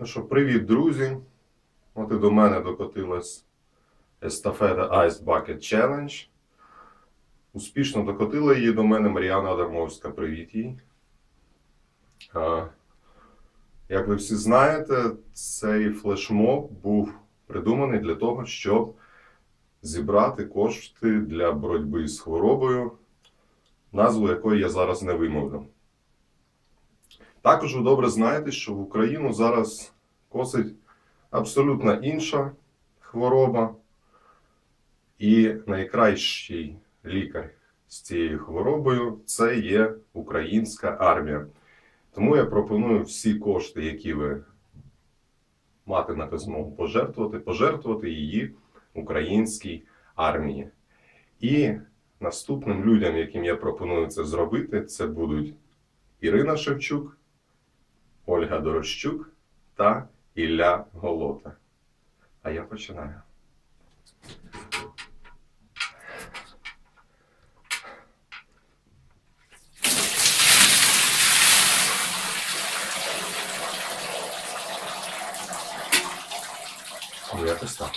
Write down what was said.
Ну що, привіт, друзі! От і до мене докотилась естафета Ice Bucket Challenge. Успішно докотила її до мене Мар'яна Адамовська. Привіт їй. А, Як ви всі знаєте, цей флешмоб був придуманий для того, щоб зібрати кошти для боротьби з хворобою, назву якої я зараз не вимовлю. Також ви добре знаєте, що в Україну зараз косить абсолютно інша хвороба, і найкращий лікар з цією хворобою це є українська армія. Тому я пропоную всі кошти, які ви матимете змогу пожертвувати, пожертвувати її українській армії. І наступним людям, яким я пропоную це зробити, це будуть Ірина Шевчук, Ольга Дорощук та Ілля Голота. А я починаю. Якось так.